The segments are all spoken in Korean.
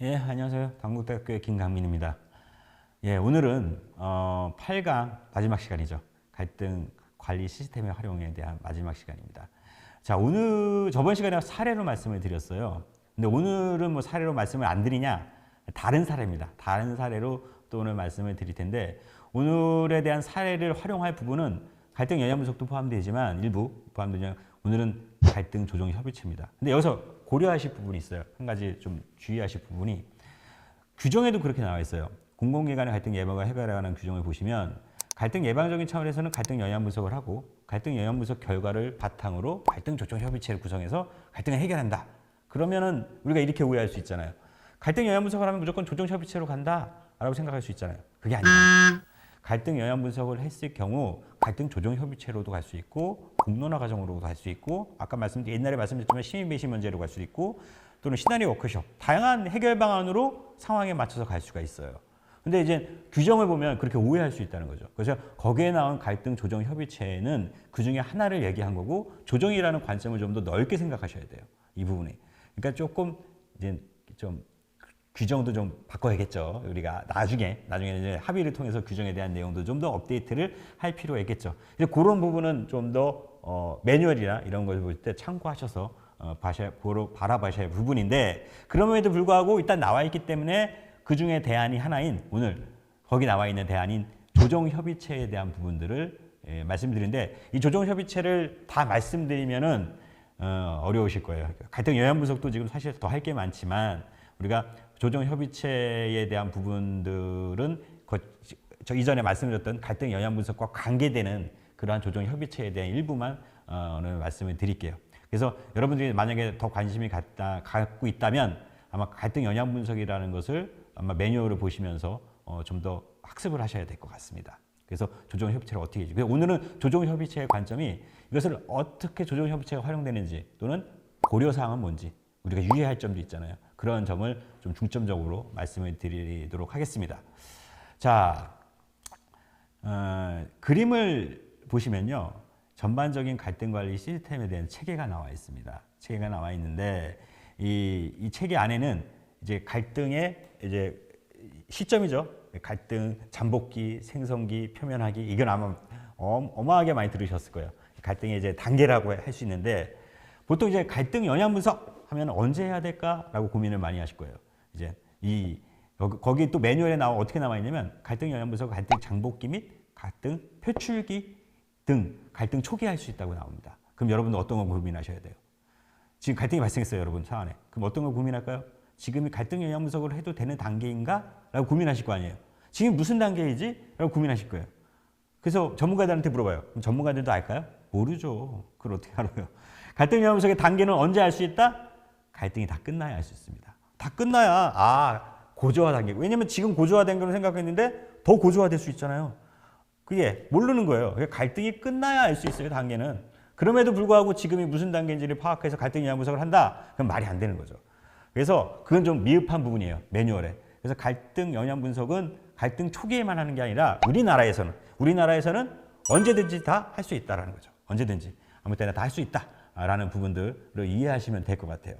예, 안녕하세요. 당국대학교의 김강민입니다. 예, 오늘은 어, 8강 마지막 시간이죠. 갈등 관리 시스템의 활용에 대한 마지막 시간입니다. 자, 오늘 저번 시간에 사례로 말씀을 드렸어요. 근데 오늘은 뭐 사례로 말씀을 안 드리냐? 다른 사례입니다. 다른 사례로 또 오늘 말씀을 드릴 텐데 오늘에 대한 사례를 활용할 부분은 갈등 영향 분석도 포함되지만 일부 포함되지만 오늘은 갈등 조정 협의체입니다. 근데 여기서 고려하실 부분이 있어요. 한 가지 좀 주의하실 부분이 규정에도 그렇게 나와 있어요. 공공기관의 갈등 예방과 관한 규정을 보시면 갈등 예방적인 차원에서는 갈등 영향 분석을 하고 갈등 영향 분석 결과를 바탕으로 갈등 조정 협의체를 구성해서 갈등을 해결한다. 그러면은 우리가 이렇게 오해할 수 있잖아요. 갈등 영향 분석을 하면 무조건 조정 협의체로 간다라고 생각할 수 있잖아요. 그게 아니에요. 갈등 영향 분석을 했을 경우 갈등 조정 협의체로도 갈 수 있고 공론화 과정으로도 갈 수 있고 아까 말씀드린 옛날에 말씀드렸지만 시민 배신 문제로 갈수 있고 또는 시나리오 워크숍 다양한 해결 방안으로 상황에 맞춰서 갈 수가 있어요. 근데 이제 규정을 보면 그렇게 오해할 수 있다는 거죠. 그래서 거기에 나온 갈등 조정 협의체는 그 중에 하나를 얘기한 거고 조정이라는 관점을 좀 더 넓게 생각하셔야 돼요. 이 부분이. 그러니까 조금 이제 좀 규정도 좀 바꿔야겠죠. 우리가 나중에 나중에 이제 합의를 통해서 규정에 대한 내용도 좀 더 업데이트를 할 필요가 있겠죠. 이제 그런 부분은 좀더 어, 매뉴얼이나 이런 걸 볼 때 참고하셔서 어, 봐셔야, 보러, 바라봐셔야 할 부분인데 그럼에도 불구하고 일단 나와 있기 때문에 그 중에 대안이 하나인 오늘 거기 나와 있는 대안인 조정 협의체에 대한 부분들을 예, 말씀드리는데 이 조정 협의체를 다 말씀드리면은 어, 어려우실 거예요. 갈등 영향 분석도 지금 사실 더 할 게 많지만 우리가 조정 협의체에 대한 부분들은 거, 저 이전에 말씀드렸던 갈등 영향 분석과 관계되는 그러한 조정 협의체에 대한 일부만 어, 말씀을 드릴게요. 그래서 여러분들이 만약에 더 관심이 갖다, 갖고 있다면 아마 갈등 영향 분석이라는 것을 아마 매뉴얼을 보시면서 어, 좀 더 학습을 하셔야 될 것 같습니다. 그래서 조정 협의체를 어떻게 해지? 오늘은 조정 협의체의 관점이 이것을 어떻게 조정 협의체가 활용되는지 또는 고려 사항은 뭔지 우리가 유의할 점도 있잖아요. 그런 점을 좀 중점적으로 말씀을 드리도록 하겠습니다. 자, 어, 그림을 보시면요. 전반적인 갈등 관리 시스템에 대한 체계가 나와 있습니다. 체계가 나와 있는데 이, 이 체계 안에는 이제 갈등의 이제 시점이죠. 갈등, 잠복기, 생성기, 표면하기 이건 아마 어마하게 많이 들으셨을 거예요. 갈등의 이제 단계라고 할 수 있는데 보통 이제 갈등 영향 분석 하면 언제 해야 될까라고 고민을 많이 하실 거예요. 이제 이 거기 또 매뉴얼에 나와 어떻게 나와 있냐면 갈등 영향 분석, 갈등 장복기 및 갈등 표출기 등 갈등 초기 할 수 있다고 나옵니다. 그럼 여러분들 어떤 거 고민하셔야 돼요? 지금 갈등이 발생했어요, 여러분 차 안에. 그럼 어떤 걸 고민할까요? 지금이 갈등 영향 분석을 해도 되는 단계인가? 라고 고민하실 거 아니에요. 지금 무슨 단계이지? 라고 고민하실 거예요. 그래서 전문가들한테 물어봐요. 그럼 전문가들도 알까요? 모르죠. 그걸 어떻게 알아요? 갈등 영향 분석의 단계는 언제 알 수 있다? 갈등이 다 끝나야 알수 있습니다. 다 끝나야 아 고조화 단계. 왜냐면 지금 고조화된 걸 생각했는데 더 고조화될 수 있잖아요. 그게 모르는 거예요. 갈등이 끝나야 알 수 있어요. 단계는. 그럼에도 불구하고 지금이 무슨 단계인지를 파악해서 갈등 영향 분석을 한다. 그럼 말이 안 되는 거죠. 그래서 그건 좀 미흡한 부분이에요. 매뉴얼에. 그래서 갈등 영향 분석은 갈등 초기에만 하는 게 아니라 우리나라에서는 우리나라에서는 언제든지 다 할 수 있다라는 거죠. 언제든지 아무 때나 다 할 수 있다라는 부분들을 이해하시면 될 것 같아요.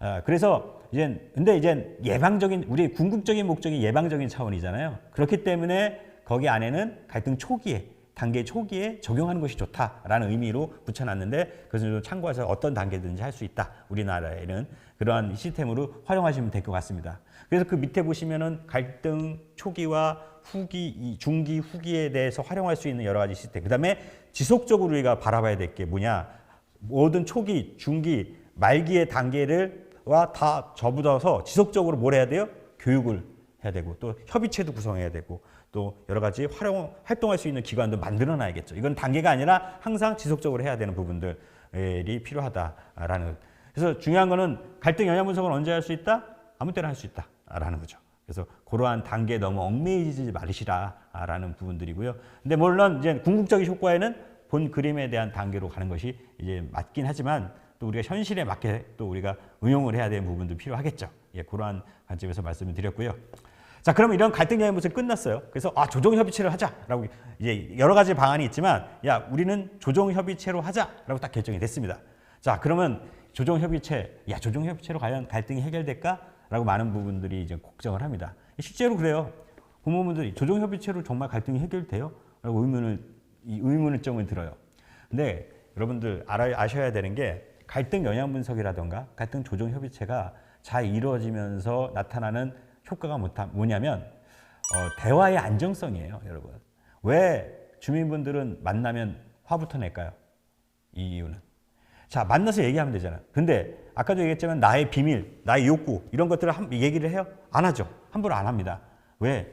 아, 그래서 이제 근데 이제 예방적인 우리 궁극적인 목적이 예방적인 차원이잖아요. 그렇기 때문에 거기 안에는 갈등 초기에 단계 초기에 적용하는 것이 좋다라는 의미로 붙여놨는데 그것을 좀 참고해서 어떤 단계든지 할 수 있다. 우리나라에는 그러한 시스템으로 활용하시면 될 것 같습니다. 그래서 그 밑에 보시면은 갈등 초기와 후기, 중기, 후기에 대해서 활용할 수 있는 여러 가지 시스템. 그 다음에 지속적으로 우리가 바라봐야 될 게 뭐냐. 모든 초기, 중기, 말기의 단계를 와 다 접어서 지속적으로 뭘 해야 돼요? 교육을 해야 되고 또 협의체도 구성해야 되고 또 여러 가지 활용 활동할 수 있는 기관도 만들어 놔야겠죠. 이건 단계가 아니라 항상 지속적으로 해야 되는 부분들이 필요하다라는 그래서 중요한 거는 갈등 영향 분석을 언제 할 수 있다? 아무 때나 할 수 있다라는 거죠. 그래서 그러한 단계에 너무 얽매이지 말으시라라는 부분들이고요. 근데 물론 이제 궁극적인 효과에는 본 그림에 대한 단계로 가는 것이 이제 맞긴 하지만 또 우리가 현실에 맞게 또 우리가 응용을 해야 되는 부분도 필요하겠죠. 예, 그러한 관점에서 말씀을 드렸고요. 자, 그럼 이런 갈등 영향 분석이 끝났어요. 그래서 아, 조정 협의체를 하자라고 이제 여러 가지 방안이 있지만 야, 우리는 조정 협의체로 하자라고 딱 결정이 됐습니다. 자, 그러면 조정 협의체, 야, 조정 협의체로 과연 갈등이 해결될까? 라고 많은 부분들이 이제 걱정을 합니다. 실제로 그래요. 부모님들이 조정 협의체로 정말 갈등이 해결돼요? 라고 의문을, 이 의문점을 들어요. 근데 여러분들 알아, 아셔야 되는 게 갈등 영향 분석이라던가 갈등 조정 협의체가 잘 이루어지면서 나타나는 효과가 뭐냐면 어, 대화의 안정성이에요, 여러분. 왜 주민분들은 만나면 화부터 낼까요? 이 이유는. 자, 만나서 얘기하면 되잖아요. 근데 아까도 얘기했지만 나의 비밀, 나의 욕구 이런 것들을 한, 얘기를 해요? 안 하죠. 함부로 안 합니다. 왜?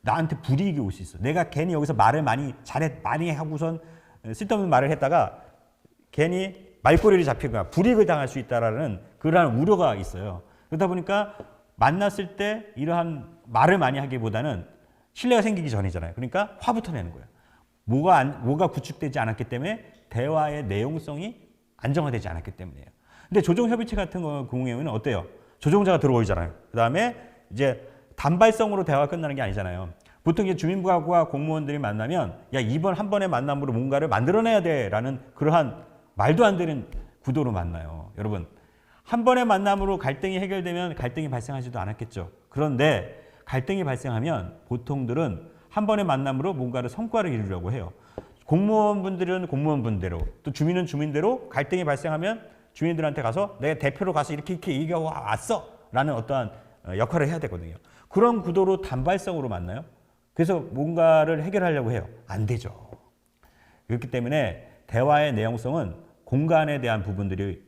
나한테 불이익이 올 수 있어. 내가 괜히 여기서 말을 많이 잘해 많이 하고선 쓸데없는 말을 했다가 괜히 말꼬리를 잡히거나 불이익을 당할 수 있다라는 그러한 우려가 있어요. 그러다 보니까 만났을 때 이러한 말을 많이 하기보다는 신뢰가 생기기 전이잖아요. 그러니까 화부터 내는 거예요. 뭐가 안, 뭐가 구축되지 않았기 때문에 대화의 내용성이 안정화되지 않았기 때문이에요. 근데 조정 협의체 같은 경우에는 어때요? 조정자가 들어오잖아요. 그 다음에 이제 단발성으로 대화가 끝나는 게 아니잖아요. 보통 이제 주민부하고 공무원들이 만나면 야 이번 한 번의 만남으로 뭔가를 만들어내야 돼라는 그러한 말도 안 되는 구도로 만나요. 여러분 한 번의 만남으로 갈등이 해결되면 갈등이 발생하지도 않았겠죠. 그런데 갈등이 발생하면 보통들은 한 번의 만남으로 뭔가를 성과를 이루려고 해요. 공무원분들은 공무원분대로 또 주민은 주민대로 갈등이 발생하면 주민들한테 가서 내가 대표로 가서 이렇게 이렇게 얘기가 왔어 라는 어떠한 어, 역할을 해야 되거든요. 그런 구도로 단발성으로 만나요. 그래서 뭔가를 해결하려고 해요. 안 되죠. 그렇기 때문에 대화의 내용성은 공간에 대한 부분들이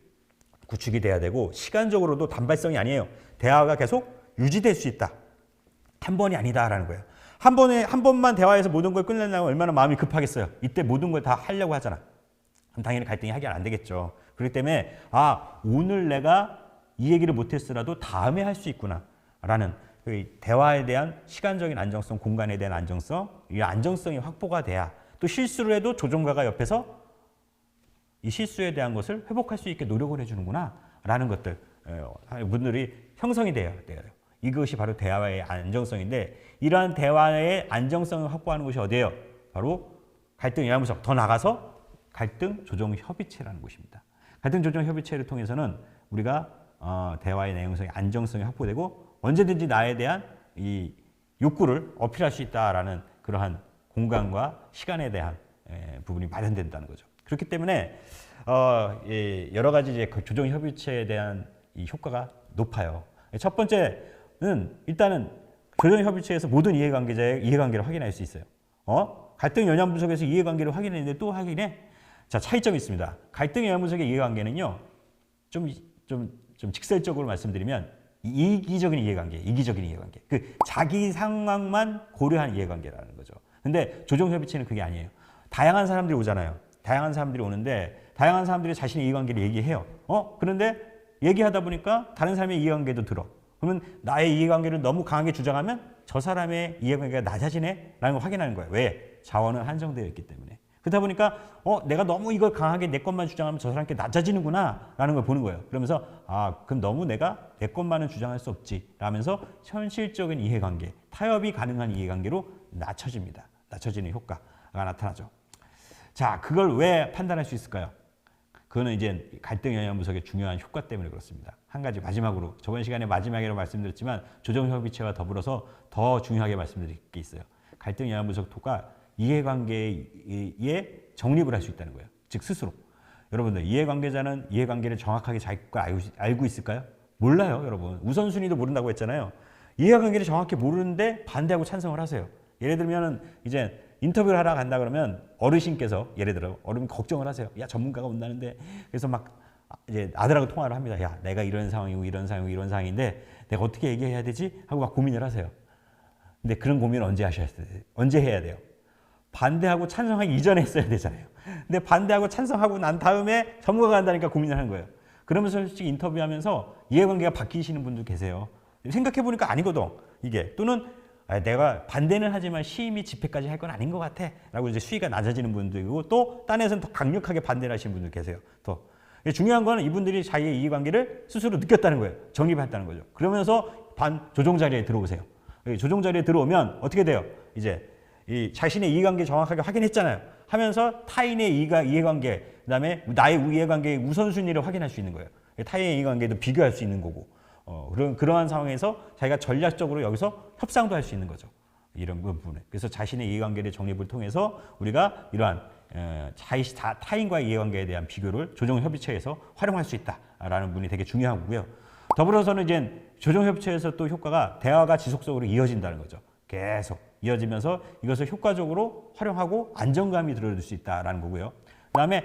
구축이 돼야 되고 시간적으로도 단발성이 아니에요. 대화가 계속 유지될 수 있다. 한 번이 아니다라는 거예요. 한 번에 한 번만 대화해서 모든 걸 끝내려면 얼마나 마음이 급하겠어요. 이때 모든 걸 다 하려고 하잖아. 그럼 당연히 갈등이 해결 안 되겠죠. 그렇기 때문에 아 오늘 내가 이 얘기를 못했으라도 다음에 할 수 있구나라는 그 대화에 대한 시간적인 안정성, 공간에 대한 안정성, 이 안정성이 확보가 돼야 또 실수를 해도 조종가가 옆에서 이 실수에 대한 것을 회복할 수 있게 노력을 해주는구나 라는 것들 어, 분들이 형성이 돼야 돼요. 이것이 바로 대화의 안정성인데 이러한 대화의 안정성을 확보하는 곳이 어디예요? 바로 갈등 예방분석 더 나가서 갈등 조정 협의체라는 곳입니다. 갈등 조정 협의체를 통해서는 우리가 어, 대화의 내용성의 안정성이 확보되고 언제든지 나에 대한 이 욕구를 어필할 수 있다라는 그러한 공간과 시간에 대한 에, 부분이 마련된다는 거죠. 그렇기 때문에 어, 예, 여러 가지 이제 그 조정 협의체에 대한 이 효과가 높아요. 첫 번째는 일단은 조정 협의체에서 모든 이해관계자의 이해관계를 확인할 수 있어요. 어? 갈등 영향 분석에서 이해관계를 확인했는데 또 확인해? 자, 차이점이 있습니다. 갈등 영향 분석의 이해관계는요. 좀, 좀, 좀 직설적으로 말씀드리면 이기적인 이해관계, 이기적인 이해관계. 그 자기 상황만 고려한 이해관계라는 거죠. 근데 조정협의체는 그게 아니에요. 다양한 사람들이 오잖아요. 다양한 사람들이 오는데 다양한 사람들이 자신의 이해관계를 얘기해요. 어? 그런데 얘기하다 보니까 다른 사람의 이해관계도 들어. 그러면 나의 이해관계를 너무 강하게 주장하면 저 사람의 이해관계가 낮아지네? 라는 걸 확인하는 거예요. 왜? 자원은 한정되어 있기 때문에. 그러다 보니까 어 내가 너무 이걸 강하게 내 것만 주장하면 저 사람께 낮아지는구나 라는 걸 보는 거예요. 그러면서 아 그럼 너무 내가 내 것만은 주장할 수 없지 라면서 현실적인 이해관계, 타협이 가능한 이해관계로 낮춰집니다. 낮춰지는 효과가 나타나죠. 자 그걸 왜 판단할 수 있을까요? 그거는 이제 갈등 영향 분석의 중요한 효과 때문에 그렇습니다. 한 가지 마지막으로 저번 시간에 마지막이라고 말씀드렸지만 조정 협의체와 더불어서 더 중요하게 말씀드릴 게 있어요. 갈등 영향 분석 토가 이해관계에 정립을 할 수 있다는 거예요. 즉 스스로. 여러분들 이해관계자는 이해관계를 정확하게 잘 알고 있을까요? 몰라요, 여러분. 우선순위도 모른다고 했잖아요. 이해관계를 정확히 모르는데 반대하고 찬성을 하세요. 예를 들면 이제 인터뷰를 하러 간다 그러면 어르신께서 예를 들어 어른이 걱정을 하세요. 야 전문가가 온다는데 그래서 막 이제 아들하고 통화를 합니다. 야 내가 이런 상황이고 이런 상황이고 이런 상황인데 내가 어떻게 얘기해야 되지? 하고 막 고민을 하세요. 근데 그런 고민을 언제 하셔야 돼요? 언제 해야 돼요? 반대하고 찬성하기 이전에 했어야 되잖아요. 근데 반대하고 찬성하고 난 다음에 전문가가 한다니까 고민을 하는 거예요. 그러면서 솔직히 인터뷰하면서 이해관계가 바뀌시는 분도 계세요. 생각해 보니까 아니거든. 이게 또는 아, 내가 반대는 하지만 시임이 집회까지 할 건 아닌 것 같아. 라고 이제 수위가 낮아지는 분들이고 또 딴에서는 더 강력하게 반대를 하시는 분들 계세요. 더. 중요한 거는 이분들이 자기의 이해관계를 스스로 느꼈다는 거예요. 정립했다는 거죠. 그러면서 반 조정 자리에 들어오세요. 조정 자리에 들어오면 어떻게 돼요? 이제 이 자신의 이해관계 정확하게 확인했잖아요. 하면서 타인의 이해관계, 그다음에 나의 이해관계의 우선순위를 확인할 수 있는 거예요. 타인의 이해관계도 비교할 수 있는 거고. 어, 그런 그러한 상황에서 자기가 전략적으로 여기서 협상도 할 수 있는 거죠. 이런 부분에. 그래서 자신의 이해관계의 정립을 통해서 우리가 이러한 에, 자이 다 타인과의 이해관계에 대한 비교를 조정협의체에서 활용할 수 있다라는 부분이 되게 중요한 거고요. 더불어서는 이제 조정협의체에서 또 효과가 대화가 지속적으로 이어진다는 거죠. 계속 이어지면서 이것을 효과적으로 활용하고 안정감이 들어줄 수 있다라는 거고요. 그다음에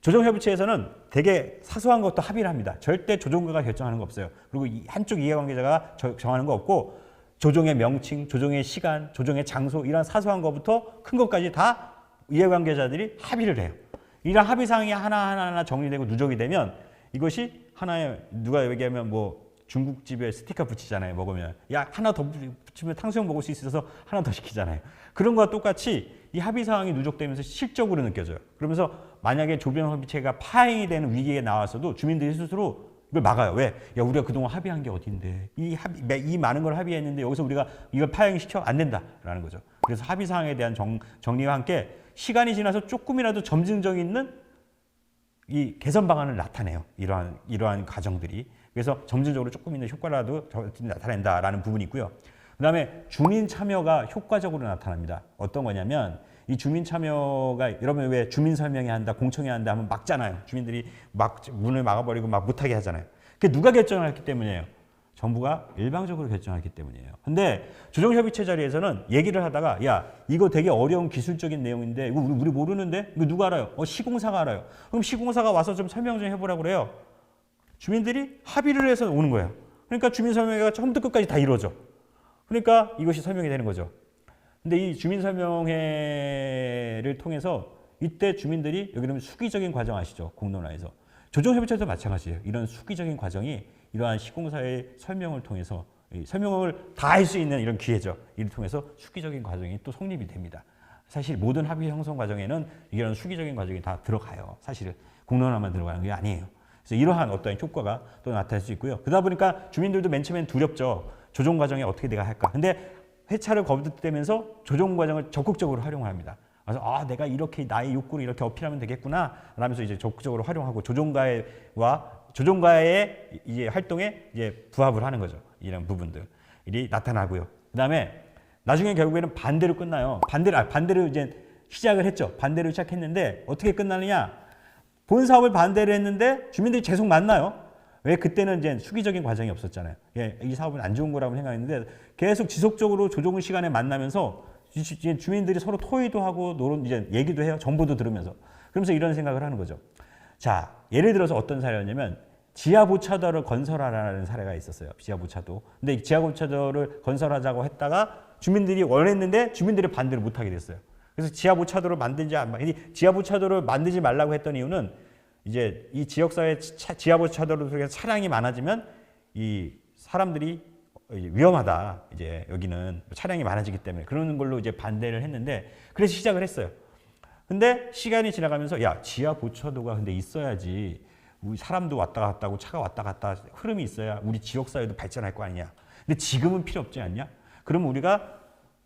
조정협의체에서는 되게 사소한 것도 합의를 합니다. 절대 조정가가 결정하는 거 없어요. 그리고 이 한쪽 이해관계자가 저- 정하는 거 없고 조정의 명칭, 조정의 시간, 조정의 장소 이런 사소한 것부터 큰 것까지 다 이해관계자들이 합의를 해요. 이런 합의 사항이 하나하나 하나 정리되고 누적이 되면 이것이 하나의 누가 얘기하면 뭐 중국집에 스티커 붙이잖아요. 먹으면 야 하나 더 붙이면 탕수육 먹을 수 있어서 하나 더 시키잖아요. 그런 거와 똑같이 이 합의 사항이 누적되면서 실적으로 느껴져요. 그러면서 만약에 조변 협의체가 파행이 되는 위기에 나왔어도 주민들이 스스로 이걸 막아요. 왜? 야 우리가 그동안 합의한 게 어딘데 이 매- 이 많은 걸 합의했는데 여기서 우리가 이걸 파행시켜 안 된다라는 거죠. 그래서 합의 사항에 대한 정, 정리와 함께 시간이 지나서 조금이라도 점진적 있는 이 개선 방안을 나타내요. 이러한 이러한 과정들이 그래서 점진적으로 조금 있는 효과라도 저- 나타낸다라는 부분이 있고요. 그다음에 주민 참여가 효과적으로 나타납니다. 어떤 거냐면 이 주민 참여가 여러분 왜 주민 설명회 한다, 공청회 한다 하면 막잖아요. 주민들이 막 문을 막아버리고 막 못하게 하잖아요. 그게 누가 결정을 했기 때문이에요. 정부가 일방적으로 결정했기 때문이에요. 근데 조정협의체 자리에서는 얘기를 하다가 야 이거 되게 어려운 기술적인 내용인데 이거 우리, 모르는데 이거 누가 알아요? 어 시공사가 알아요. 그럼 시공사가 와서 좀 설명 좀 해보라고 그래요. 주민들이 합의를 해서 오는 거예요. 그러니까 주민 설명회가 처음부터 끝까지 다 이루어져. 그러니까 이것이 설명이 되는 거죠. 근데 이 주민 설명회를 통해서 이때 주민들이 여기는 수기적인 과정 아시죠? 공론화에서. 조정협의체도 마찬가지예요. 이런 수기적인 과정이 이러한 시공사의 설명을 통해서 이 설명을 다 할 수 있는 이런 기회죠. 이를 통해서 수기적인 과정이 또 성립이 됩니다. 사실 모든 합의 형성 과정에는 이런 수기적인 과정이 다 들어가요. 사실은 공론화만 들어가는 게 아니에요. 그래서 이러한 어떤 효과가 또 나타날 수 있고요. 그러다 보니까 주민들도 맨 처음엔 두렵죠. 조정 과정에 어떻게 내가 할까. 근데 회차를 거듭되면서 조정 과정을 적극적으로 활용합니다. 그래서 아 내가 이렇게 나의 욕구를 이렇게 어필하면 되겠구나 라면서 이제 적극적으로 활용하고 조정가와 조정가의 이제 활동에 이제 부합을 하는 거죠. 이런 부분들이 나타나고요. 그다음에 나중에 결국에는 반대로 끝나요. 반대로 아, 반대로 이제 시작을 했죠. 반대로 시작했는데 어떻게 끝나느냐? 본 사업을 반대를 했는데 주민들이 계속 만나요. 왜 그때는 이제 수기적인 과정이 없었잖아요. 예, 이 사업은 안 좋은 거라고 생각했는데 계속 지속적으로 조정 시간에 만나면서 주민들이 서로 토의도 하고 노론 이제 얘기도 해요. 정보도 들으면서 그러면서 이런 생각을 하는 거죠. 자, 예를 들어서 어떤 사례였냐면 지하 보차도를 건설하라는 사례가 있었어요. 지하 보차도. 근데 이 지하 보차도를 건설하자고 했다가 주민들이 원했는데 주민들이 반대를 못 하게 됐어요. 그래서 지하 보차도를 만들지 안, 이 지하 보차도를 만들지 말라고 했던 이유는 이제 이 지역사회 차- 지하보차도를 통해서 차량이 많아지면 이 사람들이 이제 위험하다. 이제 여기는 차량이 많아지기 때문에 그러는 걸로 이제 반대를 했는데 그래서 시작을 했어요. 근데 시간이 지나가면서 야 지하 보차도가 근데 있어야지 우리 사람도 왔다 갔다 하고 차가 왔다 갔다 흐름이 있어야 우리 지역 사회도 발전할 거 아니냐. 근데 지금은 필요 없지 않냐? 그러면 우리가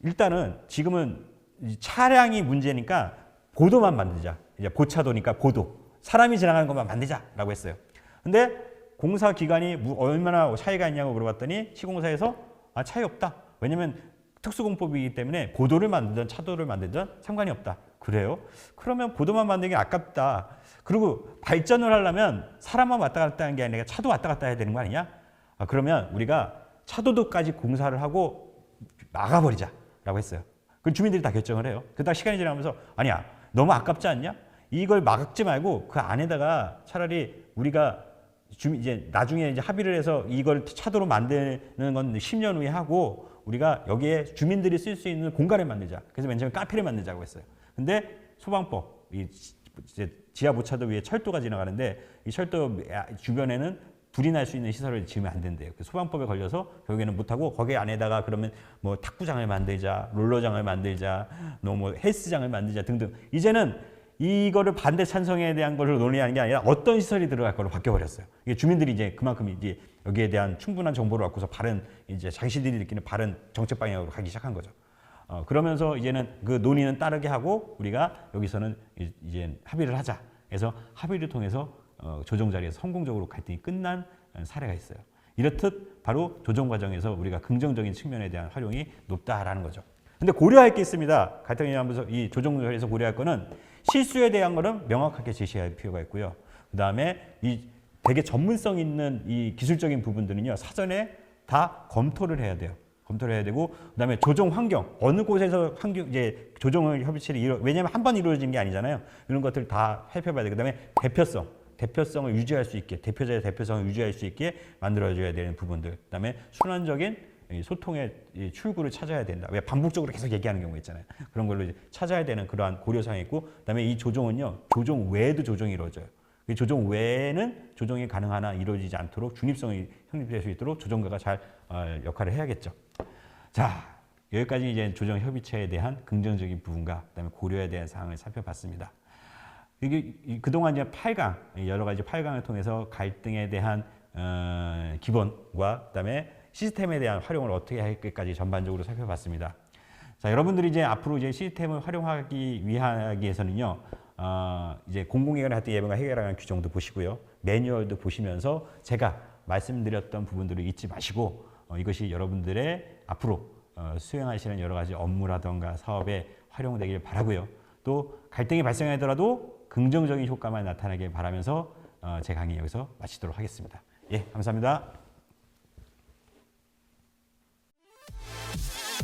일단은 지금은 이 차량이 문제니까 보도만 만들자. 이제 보차도니까 보도. 사람이 지나가는 것만 만들자라고 했어요. 근데 공사 기간이 무- 얼마나 차이가 있냐고 물어봤더니 시공사에서 아 차이 없다. 왜냐면 특수공법이기 때문에 보도를 만들든 차도를 만들든 상관이 없다. 그래요? 그러면 보도만 게 아깝다. 그리고 발전을 하려면 사람만 왔다 갔다 하는 게 아니라 차도 왔다 갔다 해야 되는 거 아니냐? 아, 그러면 우리가 차도도까지 공사를 하고 막아버리자라고 했어요. 그 주민들이 다 결정을 해요. 그러다 시간이 지나면서 아니야 너무 아깝지 않냐? 이걸 막지 말고 그 안에다가 차라리 우리가 이제 나중에 이제 합의를 해서 이걸 차도로 만드는 건 10년 후에 하고 우리가 여기에 주민들이 쓸 수 있는 공간을 만들자. 그래서 맨 처음에 카페를 만들자고 했어요. 근데 소방법 이 지하 보차도 위에 철도가 지나가는데 이 철도 주변에는 불이 날 수 있는 시설을 지으면 안 된대요. 그 소방법에 걸려서 결국에는 못하고 거기 안에다가 그러면 뭐 탁구장을 만들자, 롤러장을 만들자, 너뭐 헬스장을 만들자 등등. 이제는 이거를 반대 찬성에 대한 걸로 논의하는 게 아니라 어떤 시설이 들어갈 걸로 바뀌어 버렸어요. 이게 주민들이 이제 그만큼 이제 여기에 대한 충분한 정보를 갖고서 바른 이제 자신들이 느끼는 바른 정책 방향으로 가기 시작한 거죠. 어, 그러면서 이제는 그 논의는 따르게 하고 우리가 여기서는 이- 이제 합의를 하자. 그래서 합의를 통해서 어, 조정 자리에서 성공적으로 갈등이 끝난 사례가 있어요. 이렇듯 바로 조정 과정에서 우리가 긍정적인 측면에 대한 활용이 높다라는 거죠. 근데 고려할 게 있습니다. 갈등이 하면서 이 조정에서 고려할 거는 실수에 대한 거는 명확하게 제시할 필요가 있고요. 그 다음에 이 되게 전문성 있는 이 기술적인 부분들은요 사전에 다 검토를 해야 돼요. 검토를 해야 되고 그다음에 조정 환경 어느 곳에서 환경 이제 조정을 협의체를 이루 왜냐하면 한 번 이루어진 게 아니잖아요. 이런 것들 다 살펴봐야 돼. 그다음에 대표성 대표성을 유지할 수 있게 대표자의 대표성을 유지할 수 있게 만들어줘야 되는 부분들. 그다음에 순환적인 이 소통의 이 출구를 찾아야 된다. 왜 반복적으로 계속 얘기하는 경우 있잖아요. 그런 걸로 찾아야 되는 그러한 고려사항이 있고, 그다음에 이 조정은요 조정 외에도 조정이 이루어져요. 이 조정 외에는 조정이 가능하나 이루어지지 않도록 중립성이 형성될 수 있도록 조정가가 잘 어, 역할을 해야겠죠. 자 여기까지 이제 조정 협의체에 대한 긍정적인 부분과 그다음에 고려에 대한 사항을 살펴봤습니다. 이게 이- 그동안 이제 8강 여러 가지 8강을 통해서 갈등에 대한 어, 기본과 그다음에 시스템에 대한 활용을 어떻게 할까지 전반적으로 살펴봤습니다. 자, 여러분들이 이제 앞으로 이제 시스템을 활용하기 위하기 위해서는요, 어, 이제 공공기관 할때 예방과 해결하는 규정도 보시고요, 매뉴얼도 보시면서 제가 말씀드렸던 부분들을 잊지 마시고 어, 이것이 여러분들의 앞으로 어, 수행하시는 여러 가지 업무라던가 사업에 활용되길 바라고요. 또 갈등이 발생하더라도 긍정적인 효과만 나타나길 바라면서 어, 제 강의 여기서 마치도록 하겠습니다. 예, 감사합니다.